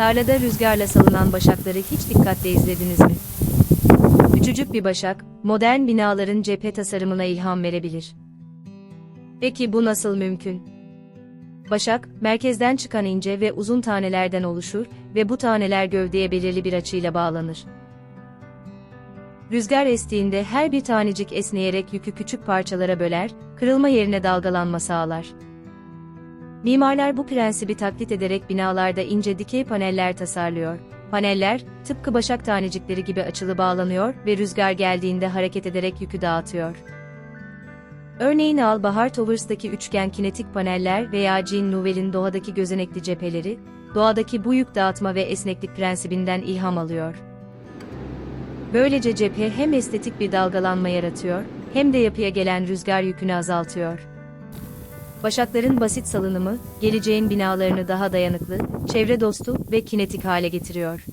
Tarlada rüzgarla salınan başakları hiç dikkatle izlediniz mi? Küçücük bir başak, modern binaların cephe tasarımına ilham verebilir. Peki bu nasıl mümkün? Başak, merkezden çıkan ince ve uzun tanelerden oluşur ve bu taneler gövdeye belirli bir açıyla bağlanır. Rüzgar estiğinde her bir tanecik esneyerek yükü küçük parçalara böler, kırılma yerine dalgalanma sağlar. Mimarlar bu prensibi taklit ederek binalarda ince dikey paneller tasarlıyor. Paneller, tıpkı başak tanecikleri gibi açılı bağlanıyor ve rüzgar geldiğinde hareket ederek yükü dağıtıyor. Örneğin Al Bahar Towers'daki üçgen kinetik paneller veya Jean Nouvel'in doğadaki gözenekli cepheleri, doğadaki bu yük dağıtma ve esneklik prensibinden ilham alıyor. Böylece cephe hem estetik bir dalgalanma yaratıyor, hem de yapıya gelen rüzgar yükünü azaltıyor. Başakların basit salınımı, geleceğin binalarını daha dayanıklı, çevre dostu ve kinetik hale getiriyor.